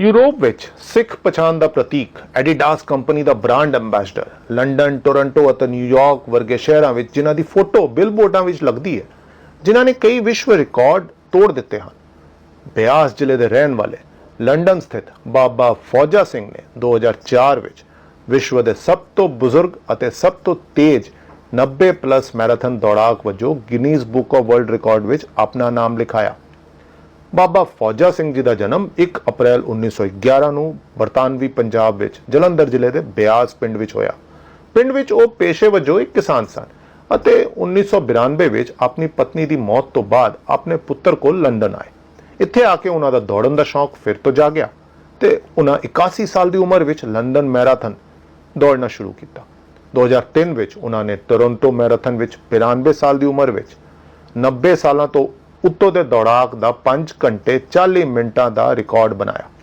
Europe ਵਿੱਚ ਸਿੱਖ ਪਛਾਣ ਦਾ ਪ੍ਰਤੀਕ, ਐਡੀਡਾਸ ਕੰਪਨੀ ਦਾ ਬ੍ਰਾਂਡ ਐਮਬੈਸਡਰ ਲੰਡਨ, ਟੋਰਾਂਟੋ ਅਤੇ ਨਿਊਯਾਰਕ ਵਰਗੇ ਸ਼ਹਿਰਾਂ ਵਿੱਚ ਜਿਨ੍ਹਾਂ ਦੀ ਫੋਟੋ ਬਿਲਬੋਰਡਾਂ ਵਿੱਚ ਲੱਗਦੀ ਹੈ, ਜਿਨ੍ਹਾਂ ਨੇ ਕਈ ਵਿਸ਼ਵ ਰਿਕਾਰਡ ਤੋੜ ਦਿੱਤੇ ਹਨ। ਬਿਆਸ ਜ਼ਿਲ੍ਹੇ ਦੇ ਰਹਿਣ ਵਾਲੇ ਲੰਡਨ ਸਥਿਤ ਬਾਬਾ ਫੌਜਾ ਸਿੰਘ ਨੇ 2004 ਵਿੱਚ ਵਿਸ਼ਵ ਦੇ ਸਭ ਤੋਂ ਬਜ਼ੁਰਗ ਅਤੇ ਸਭ ਤੋਂ ਤੇਜ਼ 90 ਪਲੱਸ ਮੈਰਾਥਨ ਦੌੜਾਕ ਵਜੋਂ Guinness book of world record ਵਿੱਚ ਆਪਣਾ ਨਾਮ ਲਿਖਾਇਆ। ਬਾਬਾ ਫੌਜਾ ਸਿੰਘ ਜੀ ਦਾ ਜਨਮ 1 ਅਪ੍ਰੈਲ 1911 ਨੂੰ ਬਰਤਾਨਵੀ ਪੰਜਾਬ ਵਿੱਚ ਜਲੰਧਰ ਜ਼ਿਲ੍ਹੇ ਦੇ ਬਿਆਸ ਪਿੰਡ ਵਿੱਚ ਹੋਇਆ। ਪਿੰਡ ਵਿੱਚ ਉਹ ਪੇਸ਼ੇ ਵਜੋਂ ਇੱਕ ਕਿਸਾਨ ਸਨ ਅਤੇ 1992 ਵਿੱਚ ਆਪਣੀ ਪਤਨੀ ਦੀ ਮੌਤ ਤੋਂ ਬਾਅਦ ਆਪਣੇ ਪੁੱਤਰ ਕੋਲ ਲੰਡਨ ਆਏ। ਇੱਥੇ ਆ ਕੇ ਉਹਨਾਂ ਦਾ ਦੌੜਨ ਦਾ ਸ਼ੌਂਕ ਫਿਰ ਤੋਂ ਜਾਗਿਆ ਤੇ ਉਹਨਾਂ 81 ਸਾਲ ਦੀ ਉਮਰ ਵਿੱਚ ਲੰਡਨ ਮੈਰਾਥਨ ਦੌੜਨਾ ਸ਼ੁਰੂ ਕੀਤਾ। 2003 ਵਿੱਚ ਉਹਨਾਂ ਨੇ ਟੋਰਾਂਟੋ ਮੈਰਾਥਨ ਵਿੱਚ 92 ਸਾਲ ਦੀ ਉਮਰ ਵਿੱਚ 90 ਸਾਲਾਂ ਤੋਂ ਉੱਤੋਂ ਦੇ ਦੌੜਾਕ ਦਾ 5 ਘੰਟੇ 40 ਮਿੰਟਾਂ ਦਾ ਰਿਕਾਰਡ ਬਣਾਇਆ।